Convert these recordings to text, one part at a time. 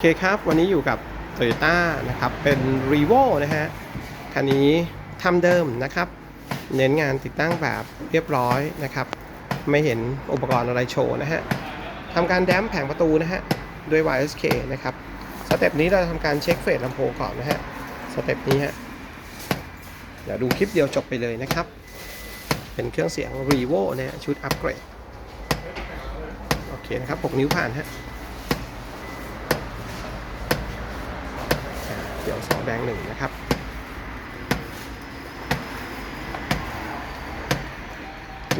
โอเคครับ วันนี้อยู่กับ Toyota นะครับ เป็น r e v o นะฮะ คันนี้ทำเดิมนะครับ เน้นงานติดตั้งแบบเรียบร้อยนะครับ ไม่เห็นอุปกรณ์อะไรโชว์นะฮะทำการแดมแผงประตูนะฮะ ด้วย YSK นะครับ สเต็ปนี้เราจะทำการเช็คเฟสลำโพงก่อนนะฮะ สเต็ปนี้ฮะ เดี๋ยวดูคลิปเดียวจบไปเลยนะครับ เป็นเครื่องเสียง r e v o นะฮะ ชุดอัปเกรด โอเคนะครับ 6 นิ้วผ่านฮะ ขียวสองแดงหนึ่งนะครับ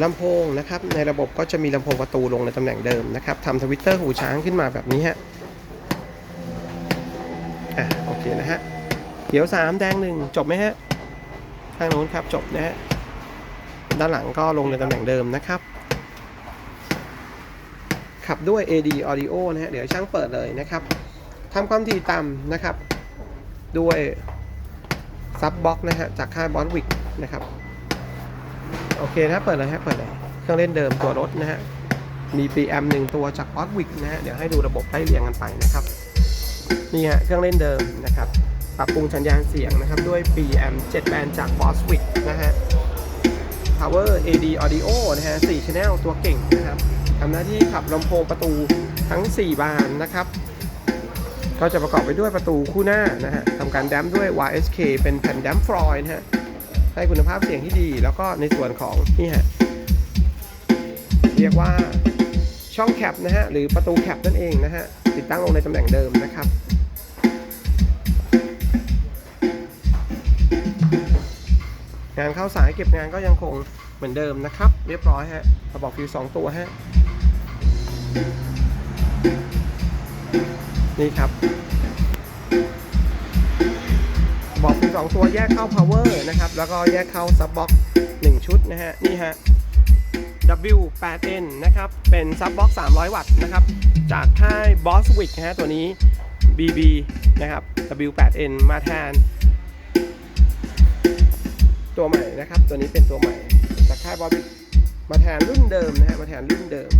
ลำโพงนะครับในระบบก็จะมีลำโพงประตูลงในตำแหน่งเดิมนะครับทำทวิตเตอร์หูช้างขึ้นมาแบบนี้ฮะอะโอเคนะฮะเดี๋ยว 3 แดงหนึ่งจบไหมฮะ ทางโน้นครับจบนะฮะ ด้านหลังก็ลงในตำแหน่งเดิมนะครับ ขับด้วย AD Audio นะฮะ เดี๋ยวช่างเปิดเลยนะครับทำความถี่ต่ำนะครับ ด้วยซับบ็อกนะฮะจากค่ายบอสวิกนะครับ โอเคนะเปิดเลยฮะเปิดเลยเครื่องเล่นเดิมตัวรถนะฮะมี PM หนึ่งตัวจากบอสวิกนะฮะเดี๋ยวให้ดูระบบไล่เรียงกันไปนะครับนี่ฮะเครื่องเล่นเดิมนะครับปรับปรุงสัญญาณเสียงนะครับด้วย PM 7 band จาก b o s w i c k นะฮะ Power AD Audio นะฮะ4 Channel ตัวเก่งนะครับทำหน้าที่ขับลำโพงประตูทั้ง 4 บานนะครับ ก็จะประกอบไปด้วยประตูคู่หน้านะฮะทำการแดมด้วย YSK เป็นแผ่นแดมฟรอยนะฮะให้คุณภาพเสียงที่ดี แล้วก็ในส่วนของนี่ฮะเรียกว่าช่องแคปนะฮะหรือประตูแคปนั่นเองนะฮะติดตั้งลงในตำแหน่งเดิมนะครับงานเข้าสายเก็บงานก็ยังคงเหมือนเดิมนะครับ เรียบร้อยฮะกระบอกฟิวสองตัวฮะ นี่ครับ บอกมีสองตัวแยกเข้า power นะครับ แล้วก็แยกเข้า sub box 1 ชุดนะฮะ นี่ฮะ W8N นะครับ เป็น sub box 300 วัตต์นะครับ จากค่าย Boswick นะฮะ ตัวนี้ BB นะครับ W8N มาแทน ตัวใหม่นะครับ ตัวนี้เป็นตัวใหม่ จากค่าย Boswick มาแทนรุ่นเดิมนะฮะ มาแทนรุ่นเดิม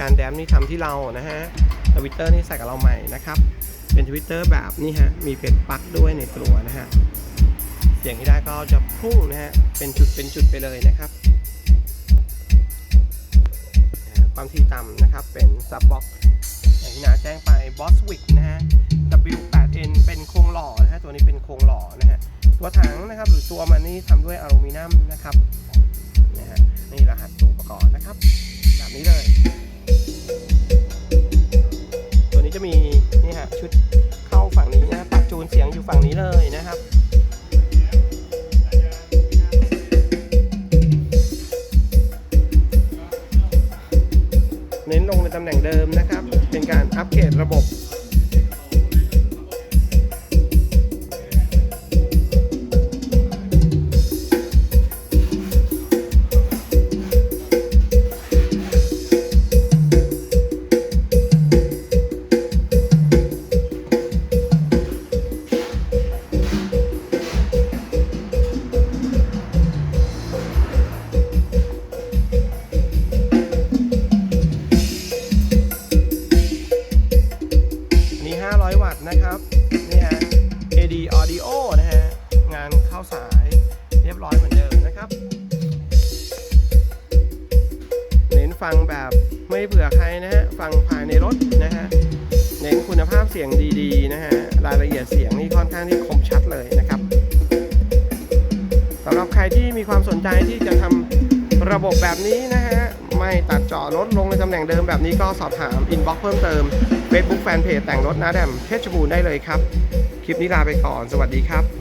การแดมนี่ทำที่เรานะฮะทวิตเตอร์นี่ใส่กับเราใหม่นะครับ เป็นทวิตเตอร์แบบนี่ฮะ มีเป็ดปลั๊กด้วยในตัวนะฮะ เสียงที่ได้ก็จะพุ่งนะฮะ เป็นจุดเป็นจุดไปเลยนะครับ ความถี่ต่ำนะครับ เป็นซับบ็อกอย่างที่นาแจ้งไป Boswick นะฮะ W8N เป็นโครงหล่อนะฮะ ตัวนี้เป็นโครงหล่อนะฮะ ตัวถังนะครับ หรือตัวมันนี่ทำด้วยอลูมิเนียมนะครับ นะฮะ นี่รหัสตัวอุปกรณ์นะครับำแหน่งเดิมนะครับ เป็นการอัปเกรดระบบ นเนะครับ เน้นฟังแบบไม่เผื่อใครนะฮะ ฟังภายในรถนะฮะ เน้นคุณภาพเสียงดีๆนะฮะ รายละเอียดเสียงนี่ค่อนข้างที่คมชัดเลยนะครับสำหรับใครที่มีความสนใจที่จะทำระบบแบบนี้นะฮะ ไม่ตัดเจาะรถลงในตำแหน่งเดิมแบบนี้ก็สอบถามอินบ็อกเพิ่มเติม Facebook Fanpage แต่งรถนาแดมเพชรบูรณ์ได้เลยครับ คลิปนี้ลาไปก่อน สวัสดีครับ